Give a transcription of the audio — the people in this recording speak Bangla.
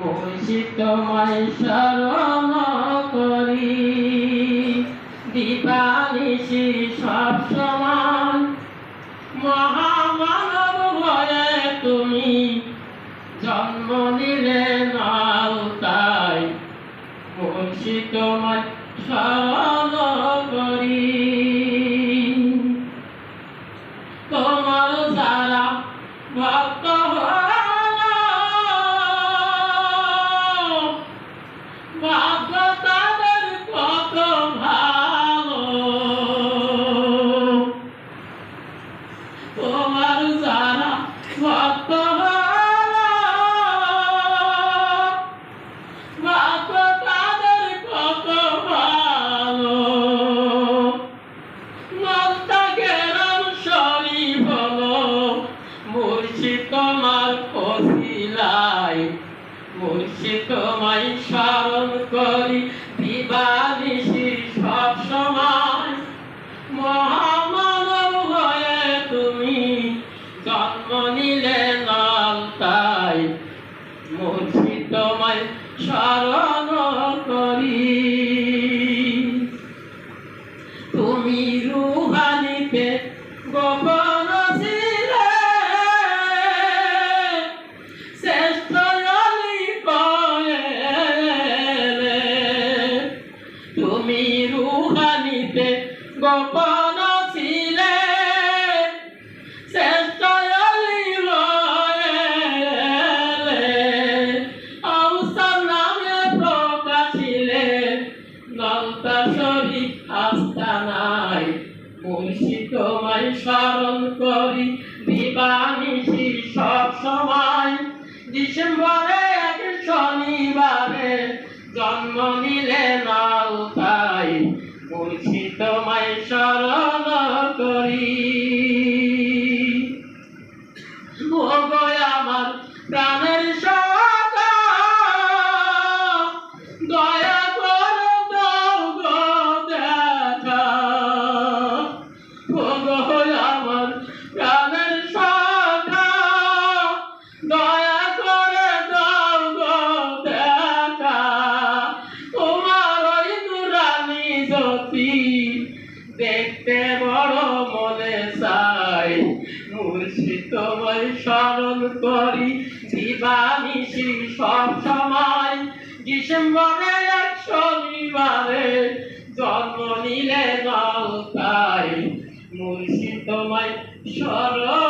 মুর্শিদ তোমায় শরণ করি। দিবানিশি সব সমান। মহামানব হয়ে তুমি জন্ম নিলে নাও তাই। মুর্শিদ তোমায় শরণ তোমার সারা ভক্ত হলো তাদের কত ভালো। মন্তাগেরাম শরীফ হলো মুর্শিদ তোমার কসিলাই মুর্শিদ তোমায় স্মরণ করি দিবানিশি মুর্শিদ তোমায় স্মরণ করি। তুমি রুহানিতে গোপন ছিলে। শ্রেষ্ঠ তুমি রুহানিতে গোপন নলতা আস্থা নাই। মুর্শিদ তোমায় স্মরণ করি দিবানিশি সব সময়। ডিসেম্বরে, এক শনিবারে জন্ম নিলে তাই। মুর্শিদ তোমায় স্মরণ দেখতে বড় মনে চাই। মুর্শিদ তোমায় স্মরণ করি দিবানিশি সব সময়। ডিসেম্বরে এক শনিবারে জন্ম নিলে নৌকায় মুর্শিদ তোমায় স্মরণ